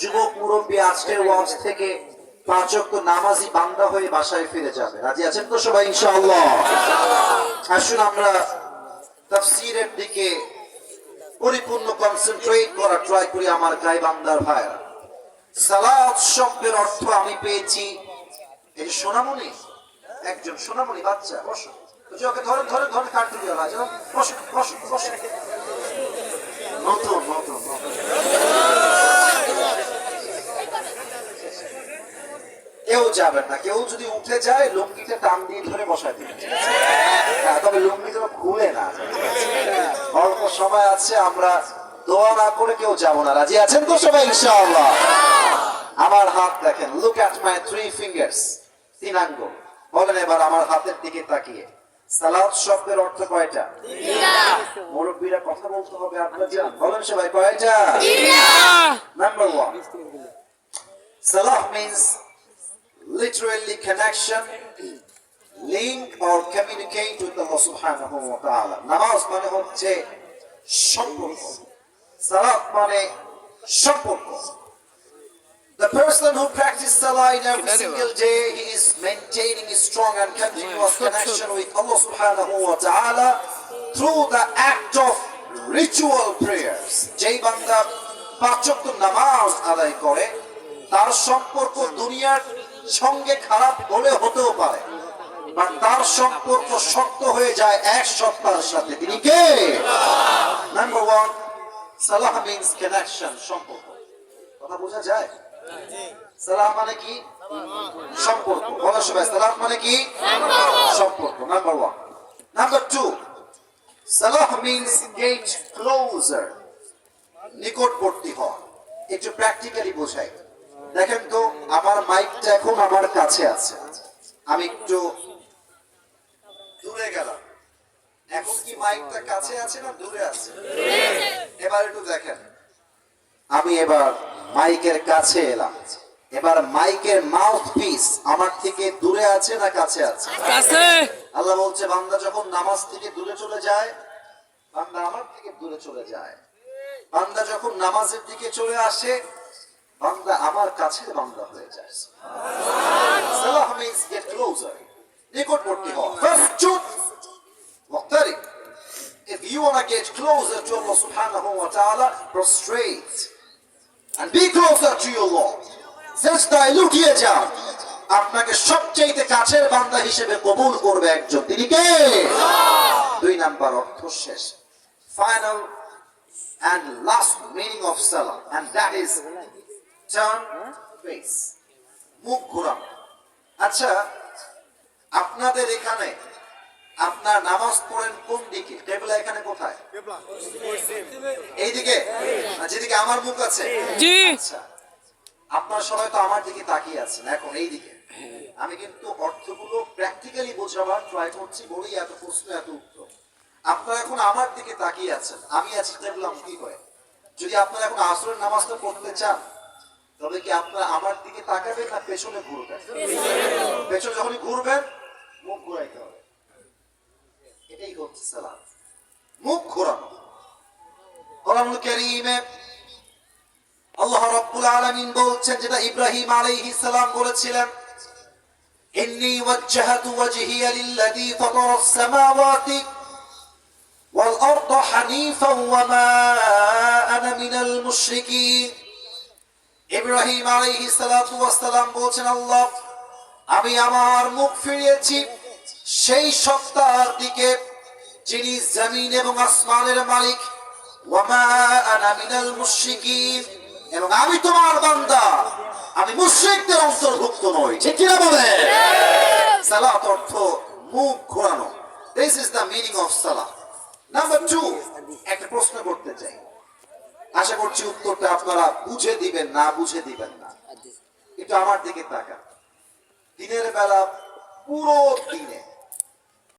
যুবক মুরব্বী আজকের ওয়াজ থেকে পাঁচ অক্ট নামাজি বান্দা হয়ে বাসায় ফিরে যাবে। রাজি আছেন তো সবাই? ইনশাআল্লাহ। আসুন আমরা তাফসীরের দিকে পরিপূর্ণ কনসেন্ট্রেট করা ট্রাই করি আমার গায়ে বান্দার ভাইরা সালাত শব্দের অর্থ আমি পেয়েছি এই সোনামণি, একজন সোনামণি বাচ্চা, বসো। ধরে ধরে ধরে কাটতে দিয়ে রাজা বসো বসো বসো। যাবেন না। কেউ যদি উঠে যায় লুঙ্গিটা টান দিয়ে ধরে বসায় দিবেন হ্যাঁ, তবে লুঙ্গি যেন খুলে না অল্প সময় আছে আমরা দোয়া না করে কেউ যাব না। রাজি আছেন তো সবাই ইনশাআল্লাহ? আমার হাত দেখেন look at my three fingers তিন আঙ্গুল। বলেন এবার আমার হাতের দিকে তাকিয়ে। সালাত শব্দের অর্থ কয়টা? মুরব্বীরা কথা বলতে হবে আপনার জান বলেন সবাই কয়টা? Number one Salah means literally connection, link or communicate with Allah subhanahu wa ta'ala. নামাজ মানে হচ্ছে সম্পর্ক সালাত মানে সম্পর্ক The person who practices salah in every single day, he is maintaining a strong and continuous connection with Allah subhanahu wa ta'ala through the act of ritual prayers. যেই বান্দা পাঁচ ওয়াক্ত নামাজ আদায় করে তার সম্পর্ক দুনিয়ার সঙ্গে খারাপ হলে হতেও পারে। তার সম্পর্ক শক্ত হয়ে যায় এক সপ্তাহের সাথে। তিনি কে? নাম্বার ওয়ান সালাহ মিনস কানেকশন সম্পর্ক। কথা বোঝা যায়? সালাহ মানে কি? সম্পর্ক। বলো সবাই, সালাহ মানে কি? সম্পর্ক। নাম্বার ওয়ান নাম্বার টু সালাহ মিনস গেট ক্লোজার নিকটবর্তী হওয়া। একটু প্র্যাকটিক্যালি বোঝাই। দেখেন তো আমার মাইকটা এখন আমার কাছে আছে। আমি একটু দূরে গেলাম। এখন কি মাইকটা কাছে আছে না দূরে আছে? এবার একটু দেখেন। আমি এবার মাইকের কাছে এলাম। এবার মাইকের মাউথ পিস আমার থেকে দূরে আছে না কাছে আছে? কাছে। আল্লাহ বলছে বান্দা যখন নামাজ থেকে দূরে চলে যায় বান্দা আমার থেকে দূরে চলে যায়। বান্দা যখন নামাজের দিকে চলে আসে বান্দা আমার কাছে বান্দা হয়ে যায় get closer নিকটবর্তী হওয়া first if you want to get closer to Allah subhanahu wa ta'ala prostrate and be closer to your Lord সেজদায় লুটিয়ে যান আপনাকে সবচেয়ে কাছের বান্দা হিসেবে কবুল করবে একজন তিনি কে দুই নাম্বার অর্থ শেষ final and last meaning of salah and that is turn face. মুখ ঘোরানো আচ্ছা আপনাদের এখানে আপনার নামাজ পড়েন কোন দিকে? টেবিলা এখানে কোথায়? এইদিকে? যেদিকে আমার মুখ আছে? আচ্ছা সবাই তো আমার দিকে তাকিয়ে আছেন এখন এই দিকে আমি কিন্তু অর্থগুলো প্র্যাকটিক্যালি বোঝাবার ট্রাই করছি বলেই এত প্রশ্ন এত উত্তর। আপনারা এখন আমার দিকে তাকিয়ে আছেন আমি আছি দেখলাম কি করে যদি আপনারা এখন আসরের নামাজটা পড়তে চান তবে কি আপনারা আমার দিকে তাকাবেন না? পেছনে ঘুরবেন। পেছনে যখনই ঘুরবেন, মুখ ঘুরাইতে হবে। এটাই হচ্ছে সালাম। মুখ ঘোরানো। কোরআনুল কারীমে আল্লাহ রাব্বুল আলামিন বলছেন, যেটা ইব্রাহিম আলাইহিস সালাম বলেছিলেন ওয়া মা আনা মিনাল মুশরিকিন। ইব্রাহিম আলাইহিস সালাতু ওয়াস সালাম বলছেন, আল্লাহ, আমি আমার মুখ ফিরিয়েছি। সেই সত্তার দিকে যিনি জমিন এবং আসমানের মালিক, ওয়ামা আনা মিনাল মুশরিকিন। এবং আমি তোমার বান্দা, আমি মুশরিকদের অন্তর্ভুক্ত নই। ঠিক কিনা বলে? সালাত অর্থ মুখ ঘোরানো। This is the meaning of সালাত নাম্বার টু একটা প্রশ্ন করতে চাই। আশা করছি উত্তরটা আপনারা বুঝে দিবেন না বুঝে দিবেন না। কিন্তু আমার দিকে তাকান। দিনের বেলা পুরো দিনে